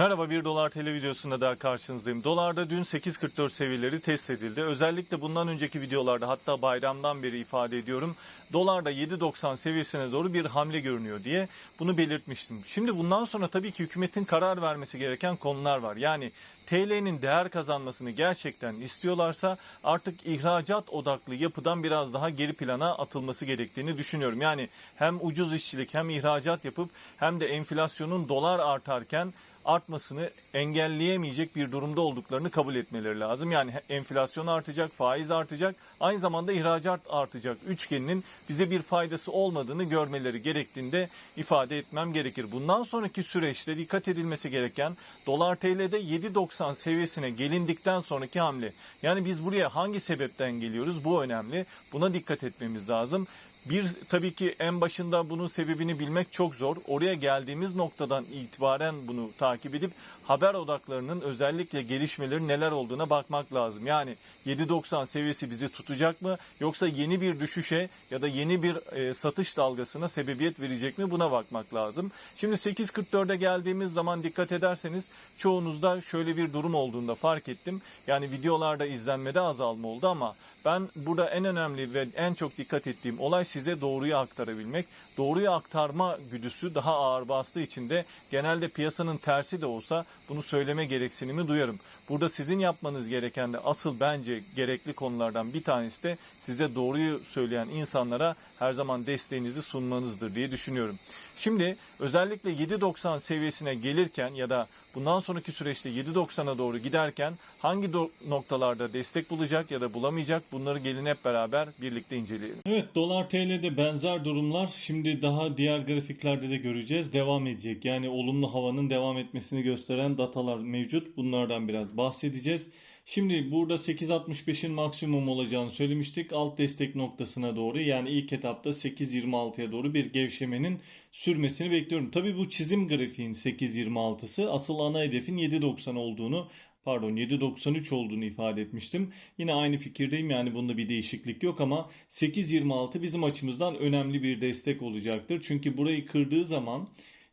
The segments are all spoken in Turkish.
Merhaba 1 dolar TL videosunda daha karşınızdayım. Dolarda dün 8.44 seviyeleri test edildi. Özellikle bundan önceki videolarda hatta bayramdan beri ifade ediyorum. Dolarda 7.90 seviyesine doğru bir hamle görünüyor diye bunu belirtmiştim. Şimdi bundan sonra tabii ki hükümetin karar vermesi gereken konular var. Yani TL'nin değer kazanmasını gerçekten istiyorlarsa artık ihracat odaklı yapıdan biraz daha geri plana atılması gerektiğini düşünüyorum. Yani hem ucuz işçilik hem ihracat yapıp hem de enflasyonun dolar artarken artmasını engelleyemeyecek bir durumda olduklarını kabul etmeleri lazım. Yani enflasyon artacak, faiz artacak, aynı zamanda ihracat artacak. Üçgeninin bize bir faydası olmadığını görmeleri gerektiğinde ifade etmem gerekir. Bundan sonraki süreçte dikkat edilmesi gereken dolar TL'de 7.90 seviyesine gelindikten sonraki hamle. Yani biz buraya hangi sebepten geliyoruz bu önemli. Buna dikkat etmemiz lazım. Bir tabii ki en başında bunun sebebini bilmek çok zor. Oraya geldiğimiz noktadan itibaren bunu takip edip haber odaklarının özellikle gelişmeleri neler olduğuna bakmak lazım. Yani 7.90 seviyesi bizi tutacak mı yoksa yeni bir düşüşe ya da yeni bir e, satış dalgasına sebebiyet verecek mi buna bakmak lazım. Şimdi 8.44'e geldiğimiz zaman dikkat ederseniz çoğunuzda şöyle bir durum olduğunda fark ettim. Yani videolarda izlenmede azalma oldu ama ben burada en önemli ve en çok dikkat ettiğim olay size doğruyu aktarabilmek. Doğruyu aktarma güdüsü daha ağır bastığı için de genelde piyasanın tersi de olsa bunu söyleme gereksinimi duyarım. Burada sizin yapmanız gereken de asıl bence gerekli konulardan bir tanesi de size doğruyu söyleyen insanlara her zaman desteğinizi sunmanızdır diye düşünüyorum. Şimdi özellikle 7.90 seviyesine gelirken ya da bundan sonraki süreçte 7.90'a doğru giderken hangi noktalarda destek bulacak ya da bulamayacak bunları gelin hep beraber birlikte inceleyelim. Evet dolar TL'de benzer durumlar şimdi daha diğer grafiklerde de göreceğiz. Devam edecek. Yani olumlu havanın devam etmesini gösteren datalar mevcut. Bunlardan biraz bahsedeceğiz. Şimdi burada 8.65'in maksimum olacağını söylemiştik. Alt destek noktasına doğru yani ilk etapta 8.26'ya doğru bir gevşemenin sürmesini bekliyorum. Tabii bu çizim grafiğin 8.26'sı asıl ana hedefin 7.90 olduğunu pardon 7.93 olduğunu ifade etmiştim. Yine aynı fikirdeyim yani bunda bir değişiklik yok ama 8.26 bizim açımızdan önemli bir destek olacaktır. Çünkü burayı kırdığı zaman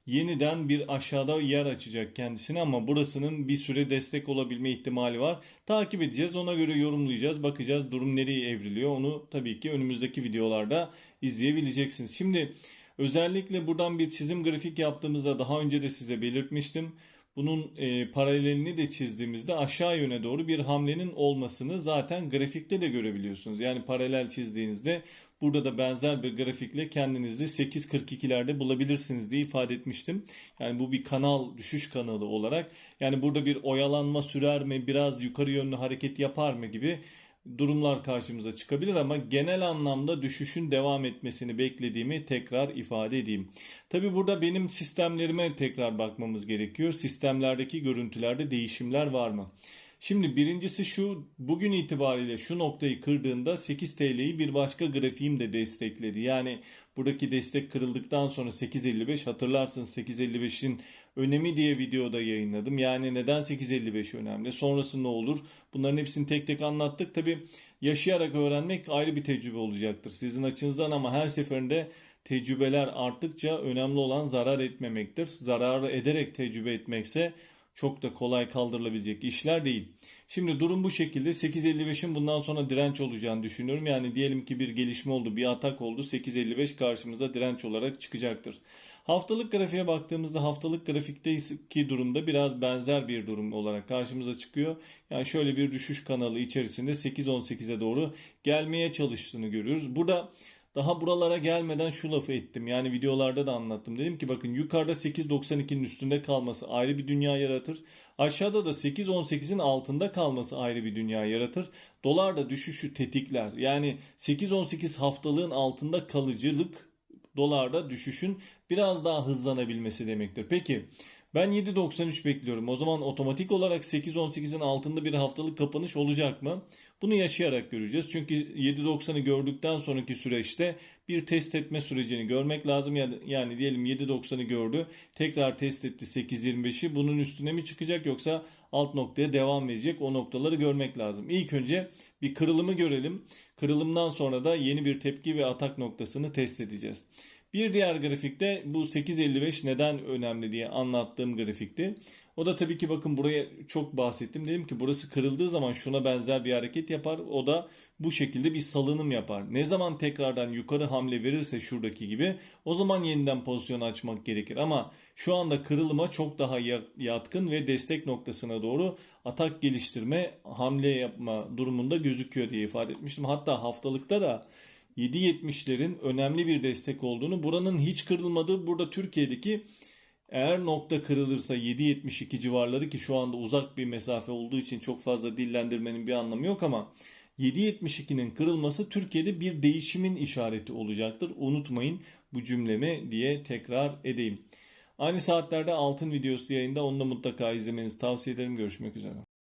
yeniden bir aşağıda yer açacak kendisine ama burasının bir süre destek olabilme ihtimali var. Takip edeceğiz. Ona göre yorumlayacağız. Bakacağız durum nereye evriliyor. Onu tabii ki önümüzdeki videolarda izleyebileceksiniz. Şimdi özellikle buradan bir çizim grafik yaptığımızda daha önce de size belirtmiştim. Bunun e, paralelini de çizdiğimizde aşağı yöne doğru bir hamlenin olmasını zaten grafikte de görebiliyorsunuz. Yani paralel çizdiğinizde burada da benzer bir grafikle kendinizi 8.42'lerde bulabilirsiniz diye ifade etmiştim. Yani bu bir kanal, düşüş kanalı olarak. Yani burada bir oyalanma sürer mi, biraz yukarı yönlü hareket yapar mı gibi durumlar karşımıza çıkabilir ama genel anlamda düşüşün devam etmesini beklediğimi tekrar ifade edeyim. Tabi burada benim sistemlerime tekrar bakmamız gerekiyor. Sistemlerdeki görüntülerde değişimler var mı? Şimdi birincisi şu bugün itibariyle şu noktayı kırdığında 8 TL'yi bir başka grafiğim de destekledi. Yani buradaki destek kırıldıktan sonra 8.55 hatırlarsınız 8.55'in önemi diye videoda yayınladım. Yani neden 8.55 önemli? Sonrası ne olur? Bunların hepsini tek tek anlattık. Tabi yaşayarak öğrenmek ayrı bir tecrübe olacaktır sizin açınızdan ama her seferinde tecrübeler arttıkça önemli olan zarar etmemektir. Zarar ederek tecrübe etmekse çok da kolay kaldırılabilecek işler değil. Şimdi durum bu şekilde 8.55'in bundan sonra direnç olacağını düşünüyorum. Yani diyelim ki bir gelişme oldu, bir atak oldu. 8.55 karşımıza direnç olarak çıkacaktır. Haftalık grafiğe baktığımızda haftalık grafikteki durumda biraz benzer bir durum olarak karşımıza çıkıyor. Yani şöyle bir düşüş kanalı içerisinde 8.18'e doğru gelmeye çalıştığını görüyoruz. Burada daha buralara gelmeden şu lafı ettim. Yani videolarda da anlattım. Dedim ki bakın yukarıda 8.92'nin üstünde kalması ayrı bir dünya yaratır. Aşağıda da 8.18'in altında kalması ayrı bir dünya yaratır. Dolar da düşüşü tetikler. Yani 8.18 haftalığın altında kalıcılık dolarda düşüşün biraz daha hızlanabilmesi demektir. Peki ben 7.93 bekliyorum. O zaman otomatik olarak 8.18'in altında bir haftalık kapanış olacak mı? Bunu yaşayarak göreceğiz. Çünkü 7.90'ı gördükten sonraki süreçte bir test etme sürecini görmek lazım. Yani, diyelim 7.90'ı gördü. Tekrar test etti 8.25'i. Bunun üstüne mi çıkacak yoksa alt noktaya devam edecek? O noktaları görmek lazım. İlk önce bir kırılımı görelim. Kırılımdan sonra da yeni bir tepki ve atak noktasını test edeceğiz. Bir diğer grafikte bu 8.55 neden önemli diye anlattığım grafikti. O da tabii ki bakın buraya çok bahsettim. Dedim ki burası kırıldığı zaman şuna benzer bir hareket yapar. O da bu şekilde bir salınım yapar. Ne zaman tekrardan yukarı hamle verirse şuradaki gibi o zaman yeniden pozisyon açmak gerekir. Ama şu anda kırılıma çok daha ya- yatkın ve destek noktasına doğru atak geliştirme, hamle yapma durumunda gözüküyor diye ifade etmiştim. Hatta haftalıkta da 7.70'lerin önemli bir destek olduğunu, buranın hiç kırılmadığı, burada Türkiye'deki eğer nokta kırılırsa 7.72 civarları ki şu anda uzak bir mesafe olduğu için çok fazla dillendirmenin bir anlamı yok ama 7.72'nin kırılması Türkiye'de bir değişimin işareti olacaktır. Unutmayın bu cümlemi diye tekrar edeyim. Aynı saatlerde altın videosu yayında onu da mutlaka izlemenizi tavsiye ederim. Görüşmek üzere.